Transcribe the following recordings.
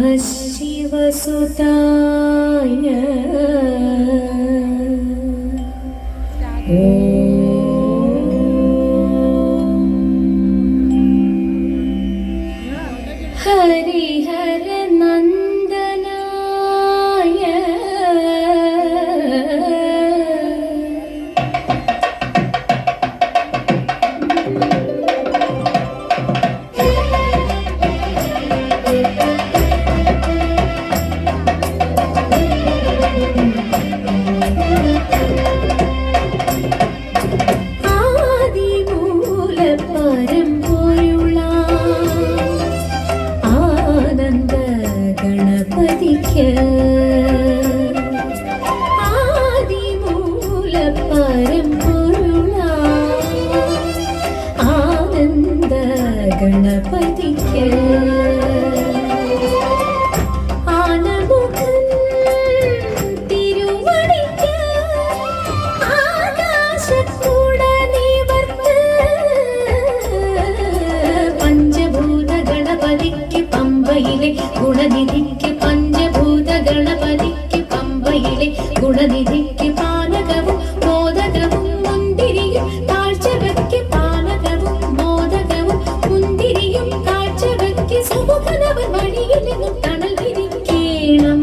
नमः शिवसुताय हरि हरे ഗുണനിധിക്ക് പഞ്ചഭൂത ഗണപതിക്ക് പമ്പയിലെ ഗുണനിധി ആർത്തവ മണിയിൽ തണൽ വിരിക്കേണം.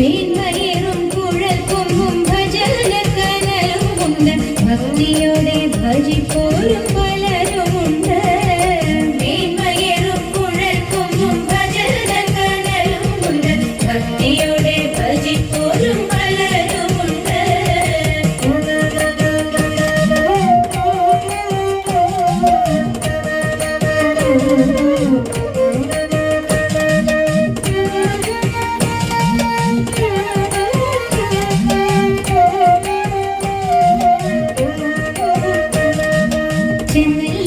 মেয়ে in